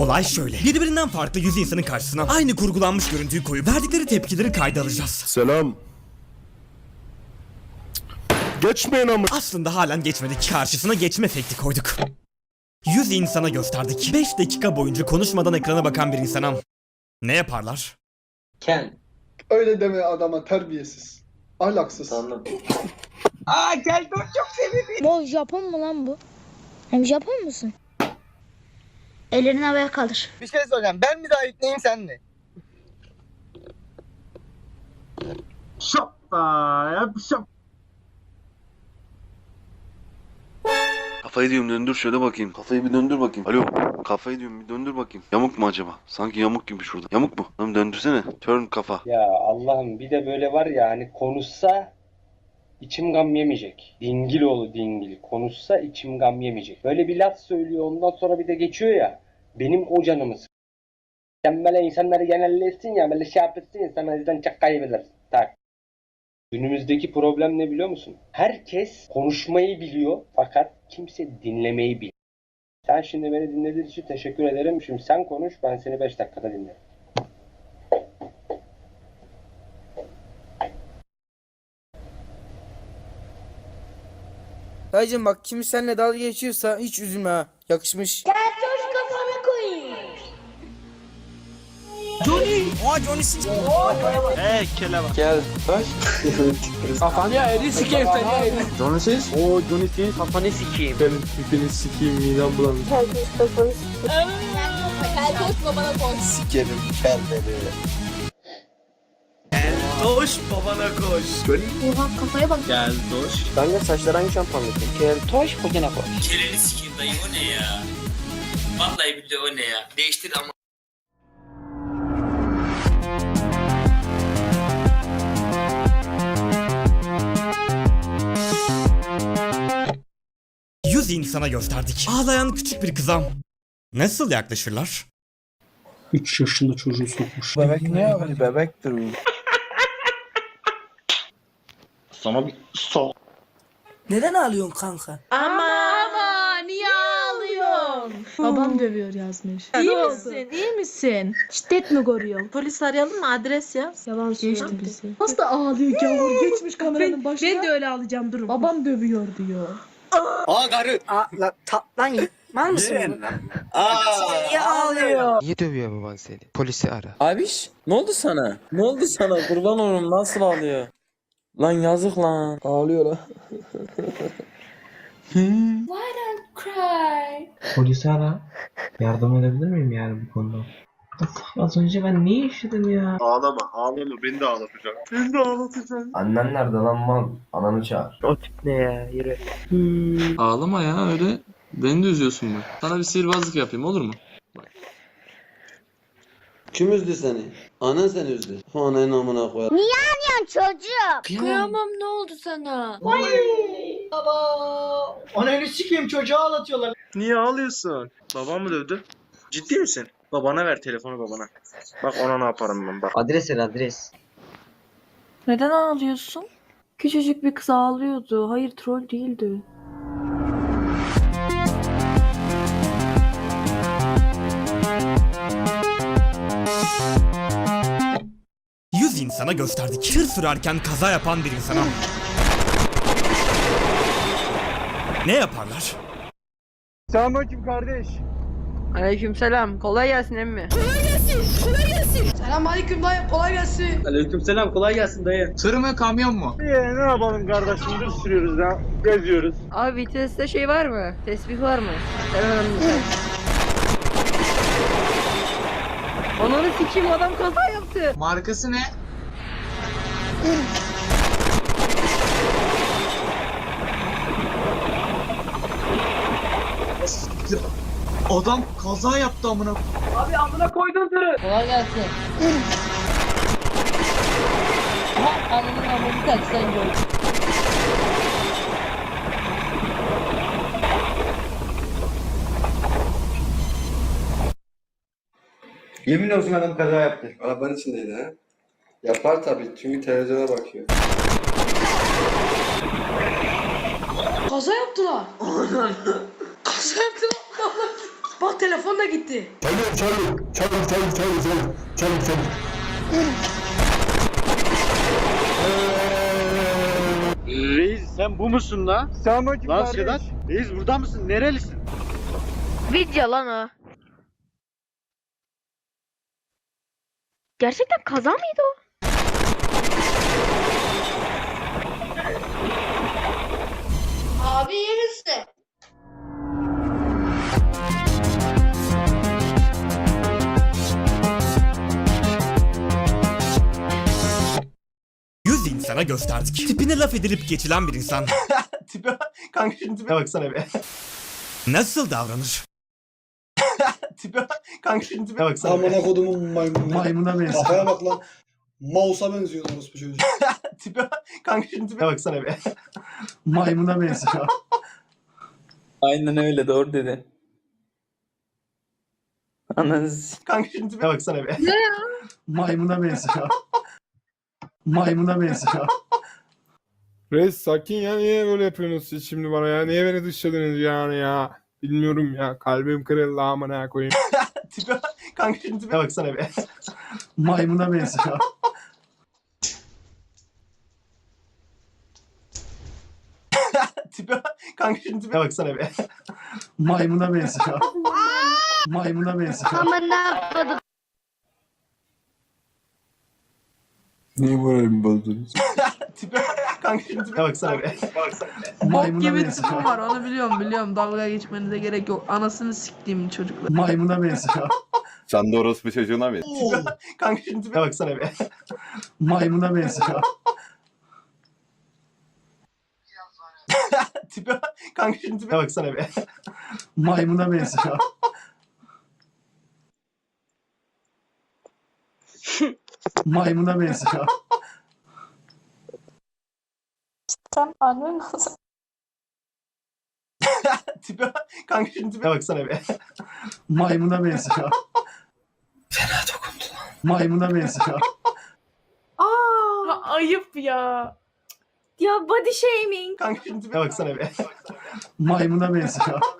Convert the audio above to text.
Olay şöyle. Birbirinden farklı yüz insanın karşısına aynı kurgulanmış görüntüyü koyup verdikleri tepkileri kayda alacağız. Selam. Geçmeyin ama. Aslında halen geçmedik. Karşısına geçme efekti koyduk. 100 insana gösterdik. 5 dakika boyunca konuşmadan ekrana bakan bir insana ne yaparlar? Ken. Öyle deme adama terbiyesiz. Ahlaksız. Tamam. Bu Japon mu lan bu? Hem Japon musun? Ellerini havaya kaldır. Bir şey soracağım. Ben mi daha yükleyeyim sen mi? Kafayı diyorum döndür şöyle bakayım. Kafayı bir döndür bakayım. Alo. Kafayı diyorum bir döndür bakayım. Yamuk mu acaba? Sanki yamuk gibi şurada. Yamuk mu? Tamam döndürsene. Turn kafa. Ya Allah'ım bir de böyle var ya hani konuşsa içim gam yemeyecek. Dingil oğlu dingil. Konuşsa içim gam yemeyecek. Böyle bir laf söylüyor ondan sonra bir de geçiyor ya. Benim o canımı Sen böyle insanları genelleşsin ya böyle şey yapırsın ya sen o yüzden çok kaybedersin. Tak. Günümüzdeki problem ne biliyor musun? Herkes konuşmayı biliyor fakat kimse dinlemeyi bilmiyor. Sen şimdi beni dinlediğin için teşekkür ederim. Şimdi sen konuş ben seni 5 dakikada dinlerim. Dayıcım bak kim seninle dalga geçiyorsa hiç üzülme ha. Yakışmış. Gel coş kafanı koyayım. Johnny! Aa Johnny Sins. Gel. Baş. Kafan ya eli sikeyim seni ya eli. Johnny Sins. Oo Johnny Sins. Kafanı sikeyim. Ben pipini sikeyim midem bulanmış. Gel coş babana koy. Sikerim kellleri. Koş babana koş. Oha kafaya bak. Gel doş. Kanka saçlar hangi şampuanlıkta? Gel toş kocana koy. Çeneni sikeyim dayı o ne ya? Vallahi billahi o ne ya? Değiştir ama. Yüz insana gösterdik. Ağlayan küçük bir kıza nasıl yaklaşırlar? 3 yaşında çocuğu sokmuş. Bebek ne yapıyor? Bebektir o. Sana bir sok. Neden ağlıyorsun kanka? Ama ama niye ağlıyorsun? Babam dövüyor yazmış. İyi misin? İyi misin? Şiddet mi görüyor? Polis arayalım mı? Adres yaz. Yalan Geçti söyledi bizi. Nasıl da ağlıyor gavur geçmiş kameranın Ben, başına. ben de öyle alacağım durun. Babam dövüyor diyor. Aa karı. Aa lan ta, lan mal mısın? Aa. Niye ağlıyor? Niye dövüyor baban seni? Polisi ara. Abiş ne oldu sana? Ne oldu sana? Kurban olurum nasıl ağlıyor? Lan yazık lan. Ağlıyor lan. Cry. Polisi ara. Yardım edebilir miyim yani bu konuda? Az önce ben ne yaşadım ya? Ağlama ağlama beni de ağlatacak. Beni de ağlatacak. Annen nerede lan mal? Ananı çağır. O tip ne ya? Yürü. Ağlama ya öyle. Beni de üzüyorsun bak. Sana bir sihirbazlık yapayım olur mu? Kim üzdü seni? Anan seni üzdü. Ananın amına koyar. Lan çocuk. Kıyamam ne oldu sana? Ananı sikeyim çocuğu ağlatıyorlar. Niye ağlıyorsun? Babam mı dövdü? Ciddi misin? Babana ver telefonu babana. Bak ona ne yaparım ben bak. Adres ver adres. Neden ağlıyorsun? Küçücük bir kız ağlıyordu. Hayır troll değildi. İnsana gösterdik. Tır sürerken kaza yapan bir insana ne yaparlar? Selamünaleyküm kardeş. Aleykümselam. Kolay gelsin emmi. Selam aleyküm dayı kolay gelsin. Aleykümselam kolay gelsin dayı. Tır mı kamyon mu? Ee, ne yapalım kardeşim dur sürüyoruz ya. Geziyoruz. Abi viteste şey var mı? Tesbih var mı? Önemli. Ananı sikeyim adam kaza yaptı. Markası ne? Adam kaza yaptı amına. Kolay gelsin. Aha ananın amını kaç sen gör. Yemin olsun adam kaza yaptı. Arabanın içindeydi ha. Yapar tabii çünkü televizyona bakıyor. Kaza yaptılar. Kaza yaptılar. Bak telefon da gitti. Reis sen bu musun lan? Selamünaleyküm Lan Sedat. Reis burada mısın? Nerelisin? Video lan o. Gerçekten kaza mıydı o? Yerisi. Yüz insana gösterdik. Tipine laf edilip geçilen bir insan Tipe kanka şimdi tipe baksana be. nasıl davranır? Tipe kanka şimdi tipe baksana be. Amına kodumun maymunu. Maymuna benziyor. Kafaya bak lan. Mouse'a benziyor orospu çocuğu. Tipe kanka şimdi tipe baksana be. Maymuna benziyor. Aynen öyle doğru dedin. Ananız. Kanka şimdi tipe baksana be. Ne ya? Maymuna benziyor. Maymuna benziyor. Reis sakin ya niye böyle yapıyorsunuz siz şimdi bana ya? Niye beni dışladınız yani ya? Bilmiyorum ya. Kalbim kırıldı amına koyayım. tipe kanka şimdi tipe baksana be. Maymuna benziyor. tipe kanka baksana be. Maymuna benziyor. Maymuna benziyor. Aman ne yapmadım. Niye moralimi bozdunuz? tipe kanka şimdi tipe baksana be. Bok gibi tipim var onu biliyorum biliyorum. Dalga geçmenize gerek yok. Anasını siktiğim çocuklar. Maymuna benziyor. Sen de orospu çocuğuna mı? Kanka şimdi tipe baksana be. Maymuna benziyor. Tipe kanka şimdi tipe baksana be. Maymuna benziyor. Maymuna benziyor. Sen annem nasıl? tipe kanka şimdi tipe baksana be. Maymuna benziyor. Fena dokundu lan. Maymuna benziyor. Aa, ayıp ya. Ya body shaming. Kanka şimdi baksana be. Maymuna benziyor.